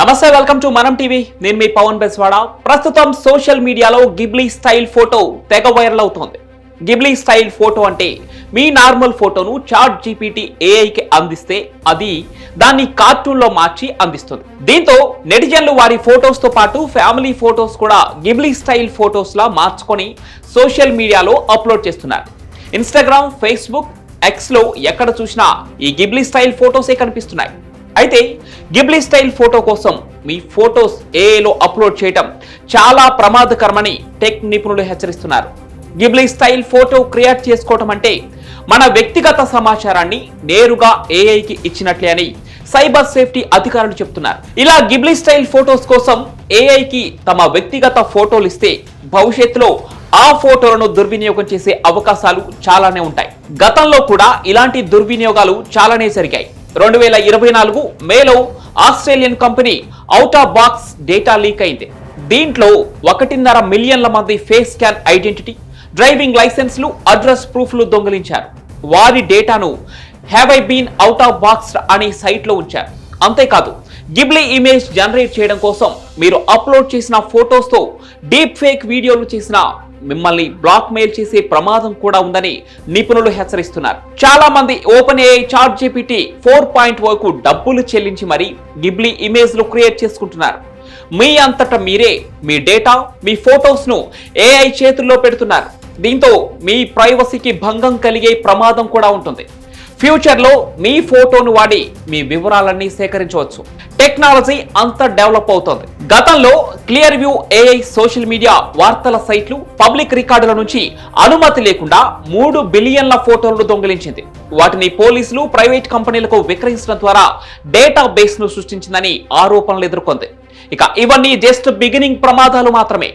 నమస్తే welcome to మనం TV నేను మీ పవన్ బెస్వాడ. ప్రస్తుతం సోషల్ మీడియాలో గిబ్లీ స్టైల్ ఫోటో తెగ వైరల్ అవుతోంది. గిబ్లీ స్టైల్ ఫోటో అంటే మీ నార్మల్ ఫోటోను చాట్ జీపీటీ ఏఐకి అందిస్తే అది దాన్ని కార్టూన్లో మార్చి అందిస్తుంది. దీంతో నెటిజన్లు వారి ఫోటోస్తో పాటు ఫ్యామిలీ ఫోటోస్ కూడా గిబ్లీ స్టైల్ ఫోటోస్లా మార్చుకొని సోషల్ మీడియాలో అప్లోడ్ చేస్తున్నారు. ఇన్స్టాగ్రామ్ ఫేస్బుక్ ఎక్స్లో ఎక్కడ చూసినా ఈ గిబ్లీ స్టైల్ ఫోటోసే కనిపిస్తున్నాయి. అయితే గిబ్లీ స్టైల్ ఫోటో కోసం మీ ఫోటోస్ ఏఏలో అప్లోడ్ చేయటం చాలా ప్రమాదకరమని టెక్ నిపుణులు హెచ్చరిస్తున్నారు. గిబ్లీ స్టైల్ ఫోటో క్రియేట్ చేసుకోవటం అంటే మన వ్యక్తిగత సమాచారాన్ని నేరుగా ఏఐకి ఇచ్చినట్లే అని సైబర్ సేఫ్టీ అధికారులు చెప్తున్నారు. ఇలా గిబ్లీ స్టైల్ ఫోటోస్ కోసం ఏఐకి తమ వ్యక్తిగత ఫోటోలు ఇస్తే భవిష్యత్తులో ఆ ఫోటోలను దుర్వినియోగం చేసే అవకాశాలు చాలానే ఉంటాయి. గతంలో కూడా ఇలాంటి దుర్వినియోగాలు చాలానే జరిగాయి. రెండు వేల ఇరవై నాలుగు మేలో Australian company out of box data leak అయింది. దీంట్లో ఒకటిన్నర మిలియన్ల మంది ఫేస్ స్కాన్ ఐడెంటిటీ డ్రైవింగ్ లైసెన్స్లు అడ్రస్ ప్రూఫ్లు దొంగిలించారు. వారి డేటాను have I been out of box అనే సైట్లో ఉంచారు. అంతేకాదు గిబ్లీ ఇమేజ్ జనరేట్ చేయడం కోసం మీరు అప్లోడ్ చేసిన ఫోటోస్తో డీప్ ఫేక్ వీడియోలు చేసిన మిమ్మల్ని బ్లాక్ మెయిల్ చేసే ప్రమాదం కూడా ఉందని నిపుణులు హెచ్చరిస్తున్నారు. చాలా మంది open AI chat GPT four point వరకు డబ్బులు చెల్లించి మరీ గిబ్లీ ఇమేజ్లు క్రియేట్ చేసుకుంటున్నారు. మీ అంతటా మీరే మీ డేటా మీ ఫొటోస్ను ఏఐ చేతుల్లో పెడుతున్నారు. దీంతో మీ ప్రైవసీకి భంగం కలిగే ప్రమాదం కూడా ఉంటుంది. ఫ్యూచర్లో మీ ఫోటోను వాడి మీ వివరాలన్నీ సేకరించవచ్చు. టెక్నాలజీ అంత డెవలప్ అవుతోంది. గతంలో clear view AI social media వార్తల సైట్లు పబ్లిక్ రికార్డుల నుంచి అనుమతి లేకుండా మూడు బిలియన్ల ఫోటోలను దొంగిలించింది. వాటిని పోలీసులు ప్రైవేట్ కంపెనీలకు విక్రయించడం ద్వారా డేటా బేస్ను సృష్టించిందని ఆరోపణలు ఎదుర్కొంది. ఇక ఇవన్నీ జస్ట్ బిగినింగ్ ప్రమాదాలు మాత్రమే.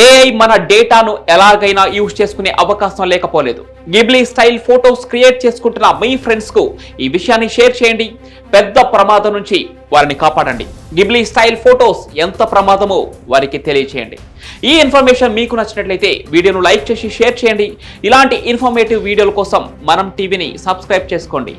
ఏఐ మన డేటాను ఎలాగైనా యూజ్ చేసుకునే అవకాశం లేకపోలేదు. గిబ్లీ స్టైల్ ఫోటోస్ క్రియేట్ చేసుకుంటున్న మీ ఫ్రెండ్స్కు ఈ విషయాన్ని షేర్ చేయండి. పెద్ద ప్రమాదం నుంచి వారిని కాపాడండి. గిబ్లీ స్టైల్ ఫోటోస్ ఎంత ప్రమాదమో వారికి తెలియచేయండి. ఈ ఇన్ఫర్మేషన్ మీకు నచ్చినట్లయితే వీడియోను లైక్ చేసి షేర్ చేయండి. ఇలాంటి ఇన్ఫర్మేటివ్ వీడియోల కోసం మనం టీవీని సబ్స్క్రైబ్ చేసుకోండి.